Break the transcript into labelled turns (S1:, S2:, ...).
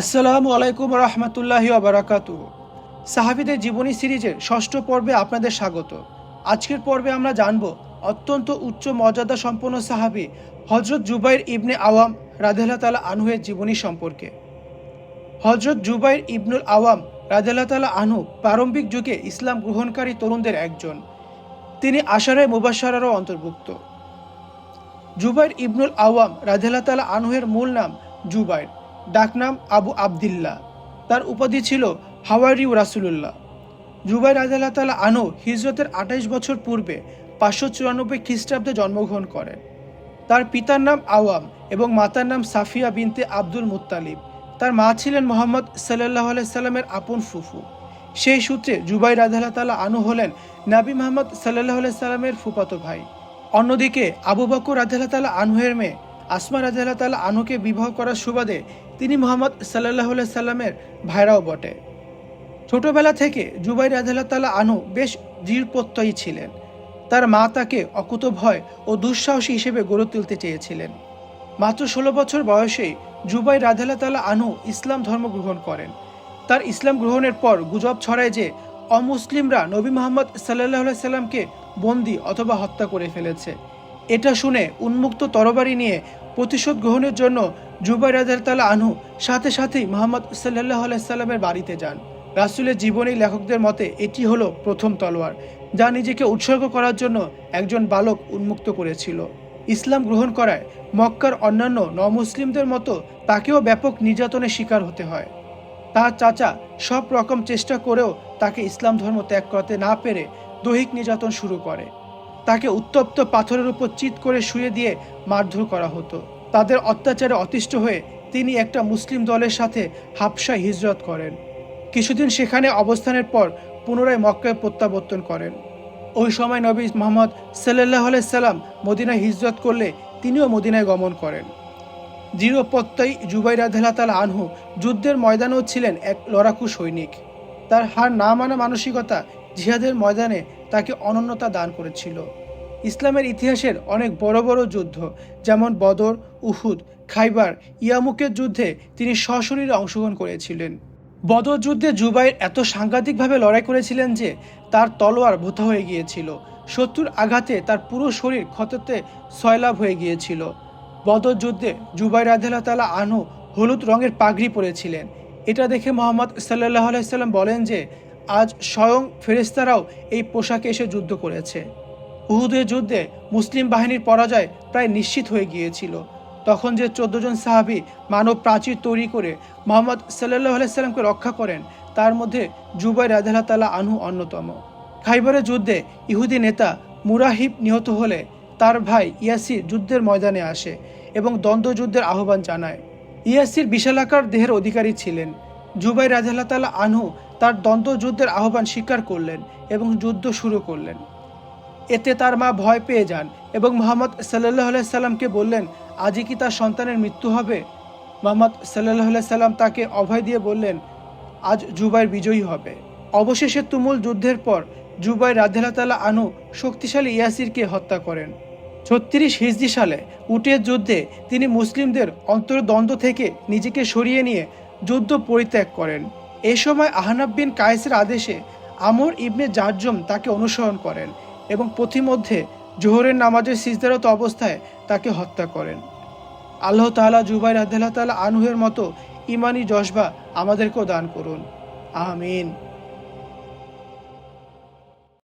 S1: আসসালামু আলাইকুম রহমতুল্লাহি আবরাকাতু সাহাবিদের জীবনী সিরিজের ষষ্ঠ পর্বে আপনাদের স্বাগত। আজকের পর্বে আমরা জানব অত্যন্ত উচ্চ মর্যাদা সম্পন্ন সাহাবি হজরত জুবাইর ইবনে আওয়াম রাধেলা তালা আনহুয়ের জীবনী সম্পর্কে। হজরত জুবাইর ইবনুল আওয়াম রাধেলা তালা আনহু প্রারম্ভিক যুগে ইসলাম গ্রহণকারী তরুণদের একজন। তিনি আশারে মুবাসারারও অন্তর্ভুক্ত। জুবাইর ইবনুল আওয়াম রাধেলা তালা আনহুয়ের মূল নাম জুবাইর। ডাকনাম আবু আবদিল্লাহ। তার উপাধি ছিল হাওয়ারি রাসুলুল্লাহ। জুবাই রাধেলা তালা আনহু হিজরতের আঠাইশ বছর পূর্বে পাঁচশো চুরানব্বই খ্রিস্টাব্দে জন্মগ্রহণ করেন। তার পিতার নাম আওয়াম এবং মাতার নাম সাফিয়া বিনতে আব্দুল মুত্তালিব। তার মা ছিলেন মোহাম্মদ সাল্লাহ সাল্লামের আপন ফুফু। সেই সূত্রে জুবাই রাধাল্লাহ তালা আনু হলেন নাবি মোহাম্মদ সাল্লাহ সাল্লামের ফুপাতো ভাই। অন্যদিকে আবু বকর রাধাল্লাহ তালা আনহুয়ের মেয়ে আসমা রাধাল্লাহ তালা আনুকে বিবাহ করার সুবাদে তিনি মোহাম্মদ সাল্লাহ সাল্লামের ভাইরাও বটে। ছোটবেলা থেকে জুবাই রাধাল্লাহ তালা আনু বেশ দৃঢ়প্রত্যয়ী ছিলেন। তার মা তাকে অকুত ভয় ও দুঃসাহসী হিসেবে গড়ে তুলতে চেয়েছিলেন। মাত্র ষোলো বছর বয়সেই জুবাই রাধাল্লাহ তালা আনহু ইসলাম ধর্ম গ্রহণ করেন। তার ইসলাম গ্রহণের পর গুজব ছড়ায় যে অমুসলিমরা নবী মোহাম্মদ সাল্লাহ সাল্লামকে বন্দি অথবা হত্যা করে ফেলেছে। এটা শুনে উন্মুক্ত তরবারি নিয়ে প্রতিশোধ গ্রহণের জন্য জুবাই রাজার তালা আনহু সাথে সাথেই মোহাম্মদ সাল্লাহ আলাইসাল্লামের বাড়িতে যান। রাসুলের জীবনী লেখকদের মতে এটি হলো প্রথম তলোয়ার, যা নিজেকে উৎসর্গ করার জন্য একজন বালক উন্মুক্ত করেছিল। ইসলাম গ্রহণ করায় মক্কার অন্যান্য নমুসলিমদের মতো তাকেও ব্যাপক নির্যাতনের শিকার হতে হয়। তার চাচা সব রকম চেষ্টা করেও তাকে ইসলাম ধর্ম ত্যাগ করতে না পেরে দৈহিক নির্যাতন শুরু করে। তাকে উত্তপ্ত পাথরের উপর চিৎ করে শুয়ে দিয়ে মারধর করা হতো। তাদের অত্যাচারে অতিষ্ঠ হয়ে তিনি একটা মুসলিম দলের সাথে হাবসায় হিজরত করেন। কিছুদিন সেখানে অবস্থানের পর পুনরায় মক্কায় প্রত্যাবর্তন করেন। ওই সময় নবী মোহাম্মদ সাল্লাহ সাল্লাম মদিনায় হিজরত করলে তিনিও মদিনায় গমন করেন। দৃঢ়প্রত্যয়ী জুবাই রাধেলা আনহু যুদ্ধের ময়দানেও ছিলেন এক লড়াকু সৈনিক। তার হার না মানা মানসিকতা জিহাদের ময়দানে তাকে অনন্যতা দান করেছিল। ইসলামের ইতিহাসের অনেক বড় বড় যুদ্ধ, যেমন বদর, উহুদ, খাইবার, ইয়ামুকের যুদ্ধে তিনি সশরীরে অংশগ্রহণ করেছিলেন। বদর যুদ্ধে জুবাইর এত সাংঘাতিকভাবে লড়াই করেছিলেন যে তার তলোয়ার ভোতা হয়ে গিয়েছিল। শত্রুর আঘাতে তার পুরো শরীর ক্ষততে সয়লাভ হয়ে গিয়েছিল। বদর যুদ্ধে জুবাই রাধেলা তালা আনু হলুদ রঙের পাগড়ি পরেছিলেন। এটা দেখে মোহাম্মদ সাল্লাহ আলাইসাল্লাম বলেন যে আজ স্বয়ং ফেরেস্তারাও এই পোশাকে এসে যুদ্ধ করেছে। উহুদের যুদ্ধে মুসলিম বাহিনীর পরাজয় প্রায় নিশ্চিত হয়ে গিয়েছিল। তখন যে জন সাহাবি মানব প্রাচীর তৈরি করে মোহাম্মদ সাল্লাহ আলাইসাল্লামকে রক্ষা করেন, তার মধ্যে জুবাই তালা আনহু অন্যতম। খাইবারের যুদ্ধে ইহুদি নেতা মুরাহিব নিহত হলে তার ভাই ইয়াসির যুদ্ধের ময়দানে আসে এবং দ্বন্দ্বযুদ্ধের আহ্বান জানায়। ইয়াসির বিশালাকার দেহের অধিকারী ছিলেন। জুবাই রাজাল্লাহ তালা আনহু তার দ্বন্দ্বযুদ্ধের আহ্বান স্বীকার করলেন এবং যুদ্ধ শুরু করলেন। এতে তার মা ভয় পেয়ে যান এবং মোহাম্মদ সাল্লাহ সাল্লামকে বললেন, আজই কি তার সন্তানের মৃত্যু হবে? মোহাম্মদ সাল্লাহ সাল্লাম তাকে অভয় দিয়ে বললেন, আজ জুবাইর বিজয়ী হবে। অবশেষে তুমুল যুদ্ধের পর জুবাই রাধেলাতালা আনু শক্তিশালী ইয়াসিরকে হত্যা করেন। ছত্রিশ হিজদি সালে উটের যুদ্ধে তিনি মুসলিমদের অন্তর্দ্বন্দ্ব থেকে নিজেকে সরিয়ে নিয়ে যুদ্ধ পরিত্যাগ করেন। এ সময় আহনাব বিন কায়েসের আদেশে আমর ইবনে জার্জম তাকে অনুসরণ করেন এবং পথিমধ্যে জোহরের নামাজের সিজদারত অবস্থায় তাকে হত্যা করেন। আল্লাহ তালা জুবাই আদাল্লাহ তালা আনহুয়ের মতো ইমানি জজবা আমাদেরকেও দান করুন। আমিন।